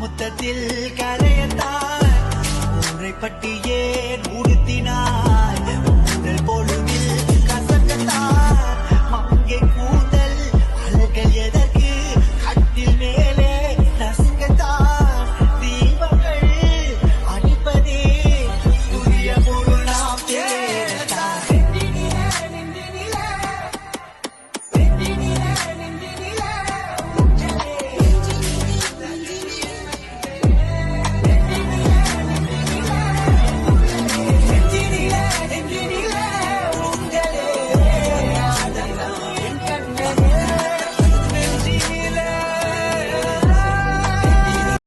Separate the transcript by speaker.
Speaker 1: முத்தத்தில் கரையத்தான் ஊரை பட்டியே